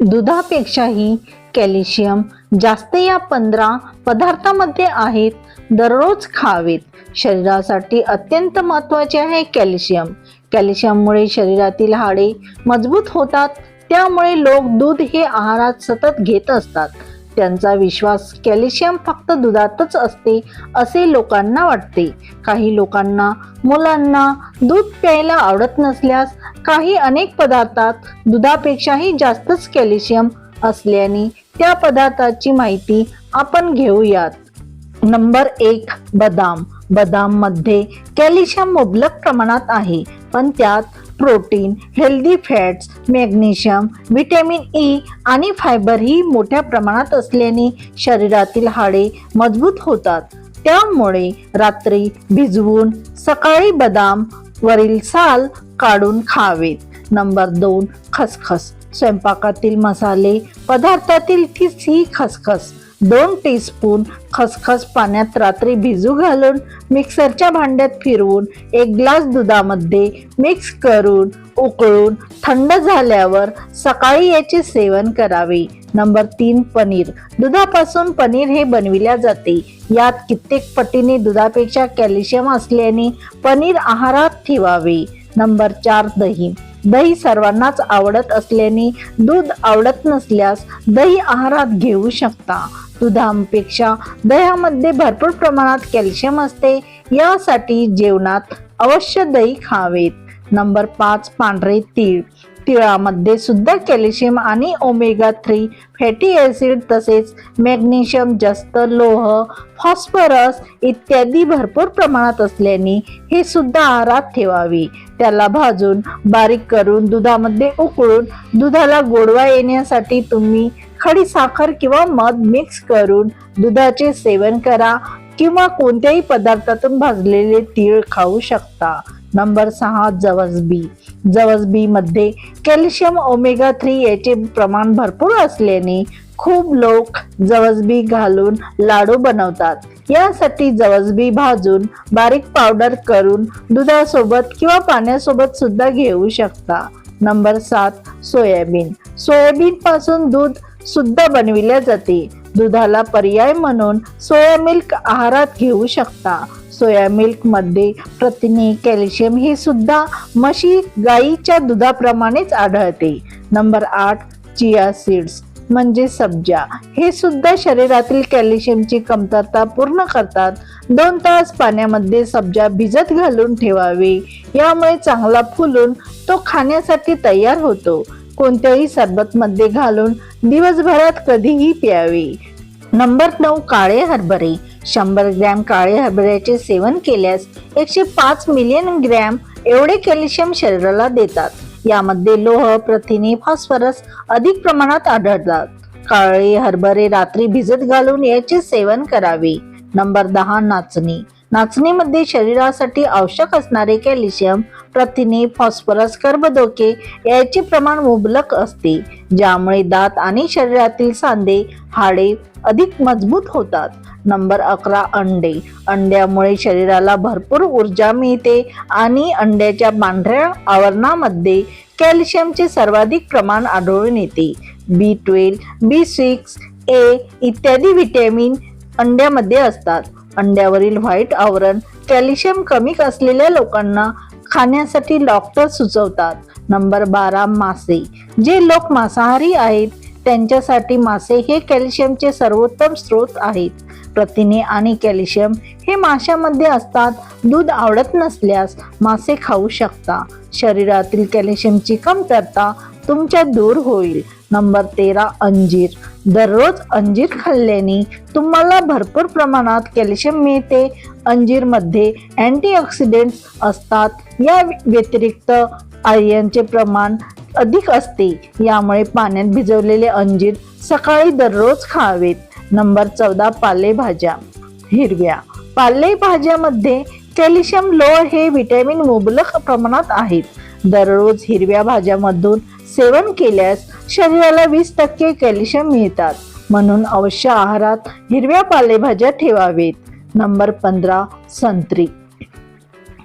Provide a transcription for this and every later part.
दुधापेक्षाही calcium जास्त या पंधरा पदार्थामध्ये आहेत दररोज खावेत. शरीरासाठी अत्यंत महत्त्वाचे आहे कॅल्शियम. कॅल्शियममुळे शरीरातील हाडे मजबूत होतात त्यामुळे लोक दूध हे आहारात सतत घेत असतात. त्यांचा विश्वास कॅल्शियम फक्त दुधातच असते असे लोकांना वाटते. काही लोकांना मुलांना दूध प्यायला आवडत नसल्यास काही अनेक पदार्थात दुधापेक्षाही जास्तच कॅल्शियम असल्याने त्या पदार्थाची माहिती आपण घेऊयात. नंबर एक बदाम. बदाममध्ये कॅल्शियम मुबलक प्रमाणात आहे पण त्यात protein healthy fats magnesium vitamin E आणि फायबर ही मोठ्या प्रमाणात असल्याने शरीरातील हाडे मजबूत होतात. त्यामुळे रात्री भिजवून सकाळी बदाम वरील साल काढून खावेत. नंबर दोन खसखस. स्वयंपाकातील मसाले पदार्थातील तीच ही खसखस. दोन टीस्पून खसखस पाण्यात रात्री भिजू घालून मिक्सरच्या भांड्यात फिरवून एक ग्लास दुधामध्ये मिक्स करून उकळून थंड झाल्यावर सकाळी याचे सेवन करावे. नंबर तीन पनीर. दुधापासून पनीर हे बनविल्या जाते. यात कित्येक पटीने दुधापेक्षा कॅल्शियम असल्याने पनीर आहारात ठेवावे. नंबर चार दही. दही सर्वांनाच आवडत असल्याने दूध आवडत नसल्यास दही आहारात घेऊ शकता. दुधापेक्षा दह्यामध्ये भरपूर प्रमाणात कॅल्शियम असते. यासाठी जेवणात अवश्य दही खावेत. नंबर पाच पांढरे तीळ. तिळामध्ये सुद्धा कॅल्शियम आणि ओमेगा थ्री फॅटी ॲसिड तसेच मॅग्नेशियम जास्त लोह फॉस्फरस इत्यादी भरपूर प्रमाणात असल्याने हे सुद्धा आहारात ठेवावे. त्याला भाजून बारीक करून दुधामध्ये उकळून दुधाला गोडवा येण्यासाठी तुम्ही खडी साखर किंवा मध मिक्स करून दुधाचे सेवन करा किंवा कोणत्याही पदार्थातून भाजलेले तीळ खाऊ शकता. नंबर सहा जवसबी जवसबी मध्ये कॅल्शियम ओमेगा थ्री याचे प्रमाण भरपूर असल्याने खूप लोक जवसबी घालून लाडू बनवतात. यासाठी जवसबी भाजून बारीक पावडर करून दुधासोबत किंवा पाण्यासोबत सुद्धा घेऊ शकता. नंबर सात सोयाबीन. सोयाबीन पासून दूध सुद्धा बनविल्या जाते. दुधाला पर्याय म्हणून सोया मिल्क आहारात घेऊ शकता. सोया मिल्कमध्ये प्रथिने कॅल्शियम हे सुद्धा म्हशी गाईच्या दुधाप्रमाणेच आढळते. नंबर आठ चिया सीड्स म्हणजे सब्जा. हे सुद्धा शरीरातील कॅल्शियमची कमतरता पूर्ण करतात. दोन तास पाण्यामध्ये सब्जा भिजत घालून ठेवावे. यामुळे चांगला फुलून तो खाण्यासाठी तयार होतो. कोणत्याही सरबतमध्ये घालून दिवसभरात कधीही प्यावे. नंबर नऊ काळे हरभरे. शंभर ग्रॅम काळे हरभऱ्याचे सेवन केल्यास एकशे पाच मिलियन ग्रॅम एवढे कॅल्शियम शरीराला देतात. यामध्ये लोह प्रथिने फॉस्फरस अधिक प्रमाणात आढळतात. काळे हरभरे रात्री भिजत घालून याचे सेवन करावे. नंबर दहा नाचणी. नाचणीमध्ये शरीरासाठी आवश्यक असणारे कॅल्शियम प्रथिने फॉस्फरस कर्बदोके याचे प्रमाण मुबलक असते ज्यामुळे दात आणि शरीरातील सांधे हाडे अधिक मजबूत होतात. नंबर अकरा अंडे. अंड्यामुळे शरीराला भरपूर ऊर्जा मिळते आणि अंड्याच्या पांढऱ्या आवरणामध्ये कॅल्शियमचे सर्वाधिक प्रमाण आढळून येते. बी ट्वेल्व बी सिक्स ए इत्यादी व्हिटॅमिन अंड्यामध्ये असतात. अंड्यावरील व्हाईट आवरण कॅल्शियम कमी असलेल्या लोकांना खाण्यासाठी डॉक्टर सुचवतात. नंबर बारा मासे. जे लोक मांसाहारी आहेत त्यांच्यासाठी मासे हे कॅल्शियमचे सर्वोत्तम स्रोत आहेत. प्रथिने आणि कॅल्शियम हे माशामध्ये असतात. दूध आवडत नसल्यास मासे खाऊ शकता. शरीरातील कॅल्शियमची कमतरता तुमच्या दूर होईल. नंबर तेरा अंजीर. दररोज अंजीर खाल्ल्याने तुम्हाला भरपूर प्रमाणात कॅल्शियम मिळते. अंजीरमध्ये अँटीऑक्सिडेंट्स असतात. या व्यतिरिक्त आयर्नचे प्रमाण अधिक असते. यामुळे पाण्यात भिजवलेले अंजीर सकाळी दररोज खावेत. नंबर चौदा पालेभाज्या. हिरव्या. पालेभाज्यामध्ये कॅल्शियम लोह हे व्हिटॅमिन मुबलक प्रमाणात आहेत. दररोज हिरव्या भाज्यामधून सेवन केल्यास शरीराला वीस टक्के कॅल्शियम मिळतात. म्हणून अवश्य आहारात हिरव्या पालेभाज्या ठेवावेत. नंबर पंधरा संत्री.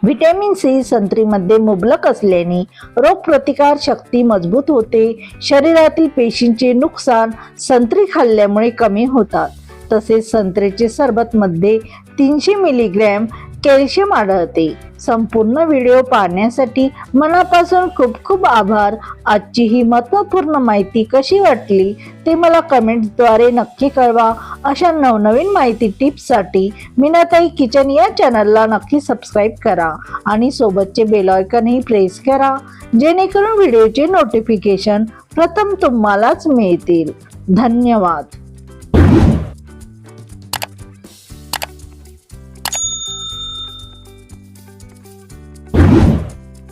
व्हिटॅमिन सी संत्रीमध्ये मुबलक असल्याने रोगप्रतिकार शक्ती मजबूत होते. शरीरातील पेशींचे नुकसान संत्री खाल्ल्यामुळे कमी होतात. तसेच संत्र्याचे सरबतमध्ये तीनशे मिलीग्रॅम कॅल्शियम आढळते. संपूर्ण व्हिडिओ पाहण्यासाठी मनापासून खूप खूप आभार. आजची ही महत्त्वपूर्ण माहिती कशी वाटली ते मला कमेंट्सद्वारे नक्की कळवा. अशा नवनवीन माहिती टिप्ससाठी मीनाताई किचन या चॅनलला नक्की सबस्क्राईब करा आणि सोबतचे बेलॉयकनही प्रेस करा जेणेकरून व्हिडिओचे नोटिफिकेशन प्रथम तुम्हालाच मिळतील. धन्यवाद.